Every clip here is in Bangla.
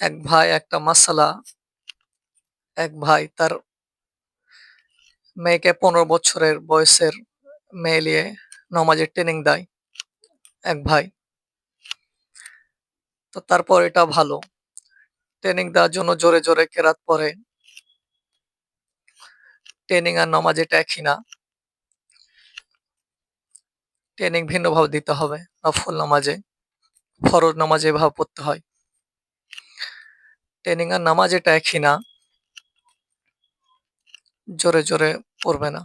এক ভাই একটা মাসালা এক ভাই তার মেয়েকে ১৫ বছরের বয়সের মেয়ে নিয়ে নমাজের ট্রেনিং দেয় এক ভাই। তো তারপর এটা ভালো। ট্রেনিং দেওয়ার জন্য জোরে, জোরে কেরাত পরে ট্রেনিং আর নমাজ এটা একই না। ট্রেনিং ভিন্নভাবে দিতে হবে নফল নামাজে। ফরজ নামাজে এভাবে পড়তে হয়। ট্রেনিং আর নামাজ এটা একই না। জোরে, জোরে পড়বে না।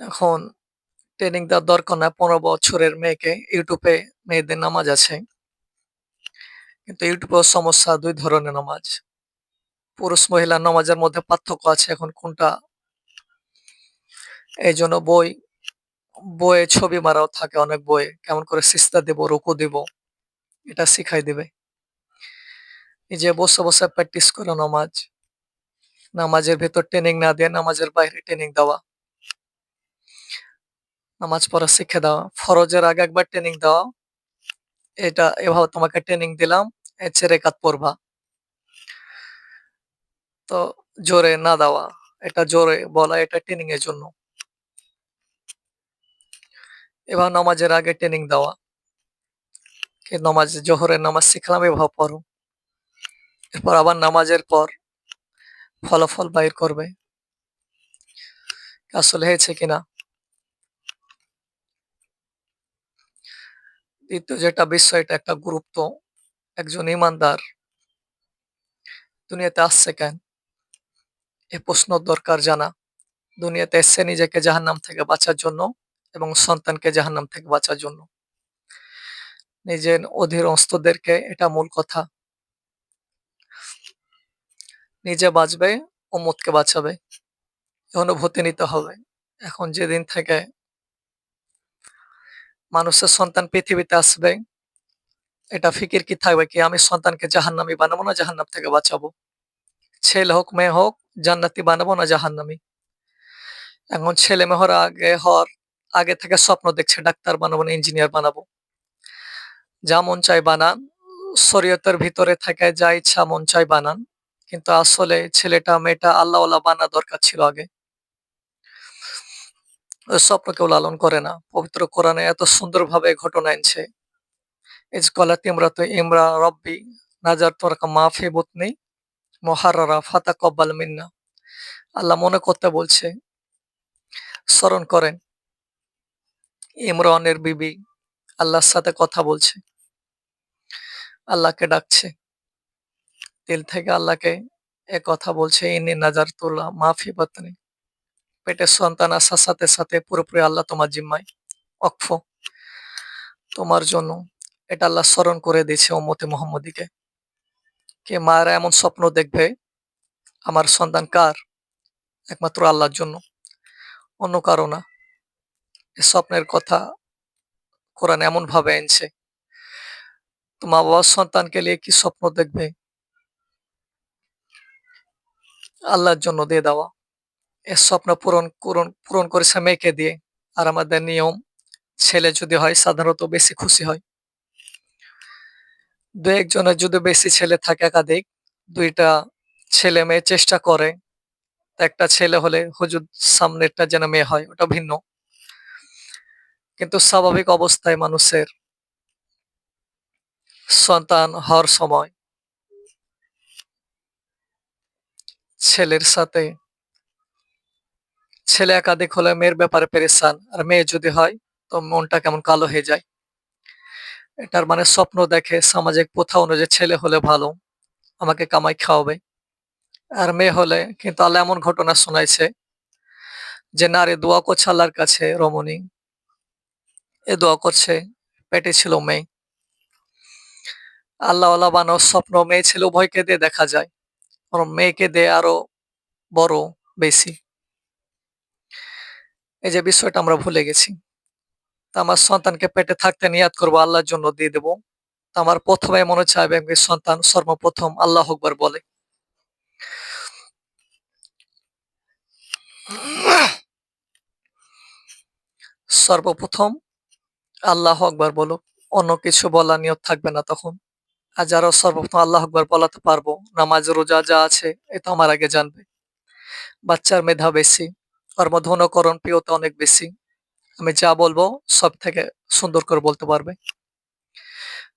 এখন ট্রেনিং দেওয়ার দরকার না ১৫ বছরের মেয়েকে ইউটিউবে মেয়েদের নামাজ আছে। কিন্তু ইউটিউবেও সমস্যা দুই ধরনের নামাজ। পুরুষ মহিলা নামাজের মধ্যে পার্থক্য আছে এখন কোনটা এইজন্য বই বইয়ে ছবি মারাও থাকে অনেক বইয়ে। কেমন করে সিজদা দিব, রুকু দিব এটা শিখাই দিবে। নিজে বসে, বসে প্র্যাকটিস করো নামাজ। নামাজের ভেতর ট্রেনিং না দিয়ে নামাজের বাইরে ট্রেনিং দেওয়া। নামাজ পড়া শিখে দেওয়া। ফরজের আগে একবার ট্রেনিং দেওয়া। এটা এভাবে তোমাকে ট্রেনিং দিলাম, চেয়ে রেখাত পড়বা। তো জোরে না দেওয়া। এটা জোরে বলা এটা ট্রেনিং এর জন্য। এবার নামাজের আগে ট্রেনিং দেওয়া। কি নামাজ, জোহরের নামাজ শিখলাম, এভাবে পড়ো। এরপর আবার নামাজের পর ফলাফল বাইর করবে। আসলে হয়েছে কিনা। দ্বিতীয় যেটা বিষয়, এটা একটা গুরুত্ব একজন ইমানদার দুনিয়াতে আসছে কেন? এ প্রশ্ন দরকার জানা। দুনিয়াতে এসছে নিজেকে জাহান্নাম থেকে বাঁচার জন্য এবং সন্তানকে জাহান্নাম থেকে বাঁচার জন্য। নিজের অধীনস্থদেরকে এটা মূল কথা। নিজে বাঁচবে, উম্মতকে বাঁচাবে। অনুভূতি নিতে হবে। এখন যেদিন থেকে মানুষের সন্তান পৃথিবীতে আসবে, এটা ফিকির কি থাকবে কি আমি সন্তানকে জাহান্নামী বানাবো না জাহান্নাম থেকে বাঁচাবো? ছেলে হোক মেয়ে হোক জান্নাতি বানাবো না জাহান্নামী? এখন ছেলে মেয়ে হওয়ার আগে হওয়ার আগে থেকে স্বপ্ন দেখছে, ডাক্তার বানাবো না ইঞ্জিনিয়ার বানাবো। যা মন চায় বানান। শরীয়তের ভিতরে থেকে যা ইচ্ছা মন চায় বানান। কিন্তু আসলে ছেলেটা, মেয়েটা আল্লাহওয়ালা বানা দরকার ছিল আগে। স্বপ্ন কেউ লালন করে না। পবিত্র কোরআনে এত সুন্দরভাবে ঘটনা এনছে এনেছে। ইজ তিমরা তো ইমরা রব্বি, নাজার লাকা মা ফি বুতনি মুহাররারা ফাতাকাব্বাল মিন্না। আল্লাহ মনে করতে বলছে। স্মরণ করেন। ইমরানের বিবি আল্লাহর সাথে কথা বলছে। আল্লাহকে ডাকছে। দিল থেকে আল্লাহকে এ কথা বলছে ইন্নী নাজারতু লা মা ফি বাতনি। পেটে সন্তান আসার সাথে, সাথে পুরোপুরি আল্লাহ তোমার জিম্মায় অক্ষ তোমার জন্য এটা আল্লাহ স্মরণ করে দিয়েছে উম্মতে মুহাম্মদীকে। কে মায়েরা এমন স্বপ্ন দেখবে আমার সন্তান কার? একমাত্র আল্লাহর জন্য। অন্য কারও না। স্বপ্নের কথা কোরআন এমনভাবে এনেছে। তো মা-বাবার সন্তানকে নিয়ে কি স্বপ্ন দেখবে? আল্লাহর জন্য দিয়ে দেওয়া। এ স্বপ্ন পূরণ পূরণ পূরণ করেছে মেয়েকে দিয়ে। আর আমাদের নিয়ম ছেলে যদি হয় সাধারণত বেশি খুশি হয়। দু একজনের যদি বেশি ছেলে থাকে একাধিক, দুইটা ছেলে মেয়ে চেষ্টা করে। একটা ছেলে হলে হুজুর সামনেরটা যেন মেয়ে হয় ওটা ভিন্ন। কিন্তু স্বাভাবিক অবস্থায় মানুষের সন্তান হওয়ার সময় ছেলের সাথে ছেলে একাধিক হলে মেয়ের ব্যাপারে পেরেশান। আর মেয়ে যদি হয়, তো মনটা কেমন কালো হয়ে যায়। এটার মানে স্বপ্ন দেখে সামাজিক প্রথা অনুযায়ী ছেলে হলে ভালো। আমাকে কামাই খাওয়াবে। আর মেয়ে হলে কিন্তু আল্লাহ এমন ঘটনা শোনাইছে যে, নারী দোয়া করছে আল্লাহর কাছে, রমণী। এ দোয়া করছে, পেটে ছিল মেয়ে। আল্লাহওয়ালা বানানোর স্বপ্ন মেয়ে ছেলে, উভয়কে দিয়ে দেখা যায়। বরং মেয়েকে দিয়ে আরও বড় বেশি। এই যে বিষয়টা আমরা ভুলে গেছি। তো আমার সন্তানকে পেটে থাকতে নিয়াত করব, আল্লাহর জন্য দিয়ে দেব। তো আমার প্রথমে মনে চাইবে আমি সন্তান, সর্বপ্রথম আল্লাহ আকবার বলে। সর্বপ্রথম আল্লাহু আকবার বলো। অন্য কিছু বলার নিয়ত থাকবে না তখন। আর যারা সর্বপ্রথম আল্লাহু আকবার বলাতে পারব, নামাজ রোজা যা আছে এ তো আমার আগে জানবে। বাচ্চার মেধা বেশি, ওর অনুকরণ প্রিয়তা অনেক বেশি। আমি যা বলব সব থেকে সুন্দর করে বলতে পারবে।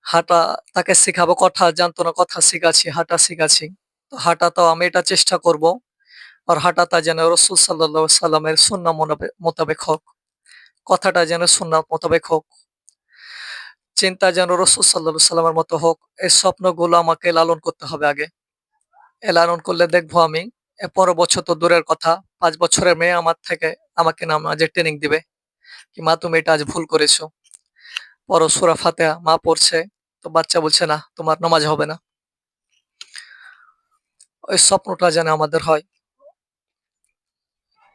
হাঁটা তাকে শিখাবো কথা জানতো না কথা শিখাচ্ছি, হাঁটা শিখাচ্ছি। তো হাঁটাতেও আমি এটা চেষ্টা করব ওর হাঁটাটা যেন রসুল সাল্লাল্লাহু সাল্লামের মোনাবে মোতাবেক হোক। কথাটা যেন সুন্নাহ মোতাবেক হোক। চিন্তা যেন রসুল সাল্লাল্লাহু সাল্লামের মতো হোক। এই স্বপ্নগুলো আমাকে লালন করতে হবে আগে। এ লালন করলে দেখব আমি ১৫ বছর তো দূরের কথা, পাঁচ বছরের মেয়ে আমার থেকে আমাকে নাম নামাজের ট্রেনিং দিবে। কি মা তুমি এটা আজ ভুল করেছ। পর সুরা ফাতিহা, মা পড়ছে, তো বাচ্চা বলছে না তোমার নামাজ হবে না। ওই স্বপ্নটা যেন আমাদের হয়।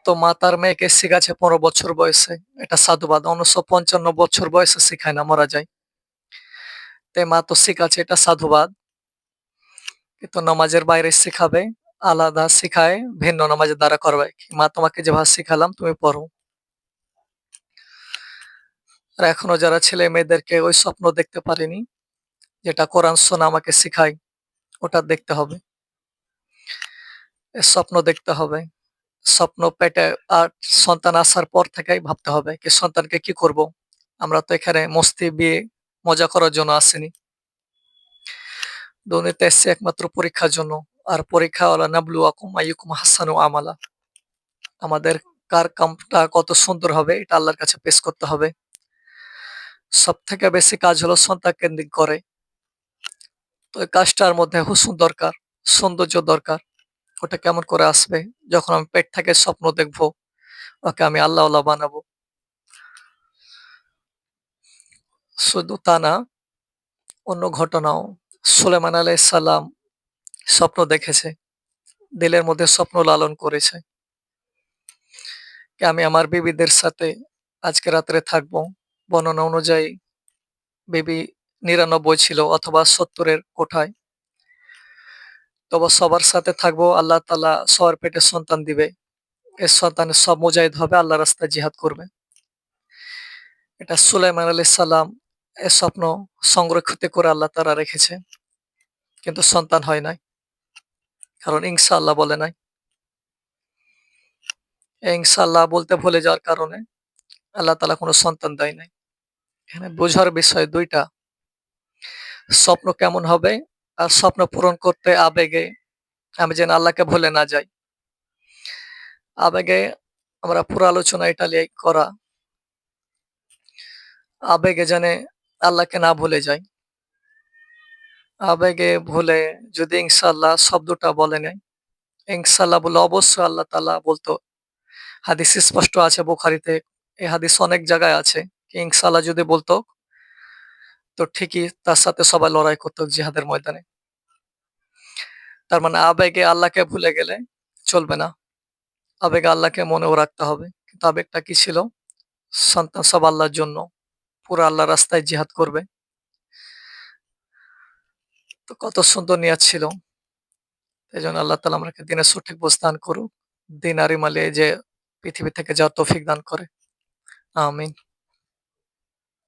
তো মা তার মেয়েকে শিখাচ্ছে ১৫ বছর বয়সে। এটা সাধুবাদ। অনূর্ধ্ব ৫৫ বছর বয়সে শিখায় না, মারা যায়। তাই মা তো শিখাচ্ছে এটা সাধুবাদ। কিন্তু নামাজের বাইরে শিখাবে, আলাদা শিখায় ভিন্ন নামাজের দ্বারা করবে। মা তোমাকে যেভাবে শিখালাম তুমি পড়ো। আর এখনও যারা ছেলে মেয়েদেরকে ওই স্বপ্ন দেখতে পারেনি, যেটা কোরআন সুন্নাহ আমাকে শিখায়, ওটা দেখতে হবে। স্বপ্ন দেখতে হবে। স্বপ্ন পেটে আর সন্তান আসার পর থেকেই ভাবতে হবে কি সন্তানকে কি করব? আমরা তো এখানে মস্তি, বিয়ে, মজা করার জন্য আসিনি। দুনিয়াতে এসেছি একমাত্র পরীক্ষার জন্য। আর পরীক্ষা ওয়ালা নাবলুয়াকুম আইয়ুকুম আহসানু আমালা। আমাদের কার কামটা কত সুন্দর হবে এটা আল্লাহর কাছে পেশ করতে হবে। সব থেকে বেশি কাজ হলো সন্তান কেন্দ্রিক করে। তো এই কাজটার মধ্যে হুসন দরকার, সৌন্দর্য দরকার। ওটা কেমন করে আসবে? যখন আমি পেট থেকে স্বপ্ন দেখব, ওকে আমি আল্লাহওয়ালা বানাবো। শুধু তা না, অন্য ঘটনাও সুলেমান সালাম স্বপ্ন দেখেছে। দিলের মধ্যে স্বপ্ন লালন করেছে। আমি আমার বিবিদের সাথে আজকে রাত্রে থাকব। বর্ণনা অনুযায়ী বিবি ৯৯ ছিল অথবা সত্তরের কোঠায়। তবে সবার সাথে থাকব, আল্লাহ তালা সবার পেটে সন্তান দিবে। এই সন্তানের সব মুজাহিদ হবে আল্লাহ রাস্তায় জিহাদ করবে। এটা সুলাইমান আলাইহিস সালাম এ স্বপ্ন সংরক্ষিত করে আল্লাহ তাআলা রেখেছে। কিন্তু সন্তান হয় নাই। কারণ ইনশাআল্লাহ বলে নাই। এই ইনশাআল্লাহ বলতে ভুলে যাওয়ার কারণে আল্লাহ তালা কোনো সন্তান দেয় নাই। এখানে বোঝার বিষয় দুইটা স্বপ্ন কেমন হবে আর স্বপ্ন পূরণ করতে আবেগে আমি যেন আল্লাহকে ভুলে না যাই। আবেগে আমরা পুরো আলোচনা এটা নিয়ে করা। আবেগে যেনে আল্লাহকে না ভুলে যাই। আবেগে ভুলে যদি ইনশাআল্লাহ শব্দটা বলে নেই, ইনশাআল্লাহ বলে অবশ্যই আল্লাহ তাআলা বলতো। হাদিস স্পষ্ট আছে বুখারীতে। এই হাদিস অনেক জায়গায় আছে। ইনশাআল্লাহ যদি বলতো, তো ঠিকই তার সাথে সবাই লড়াই করত জিহাদের ময়দানে। তার মানে আবেগে আল্লাহকে ভুলে গেলে চলবে না। আবেগে আল্লাহকে মনেও রাখতে হবে। কিন্তু আবেগটা কি ছিল? সন্তান সব আল্লাহর জন্য। পুরা আল্লাহ রাস্তায় জিহাদ করবে। তো কত সুন্দর নিয়াত ছিল। এই জন্য আল্লাহ তাআলা আমাকে দিনের সঠিক দান করুক। দিন আর ইমালে যে পৃথিবী থেকে যাওয়ার তৌফিক দান করে। আমিন।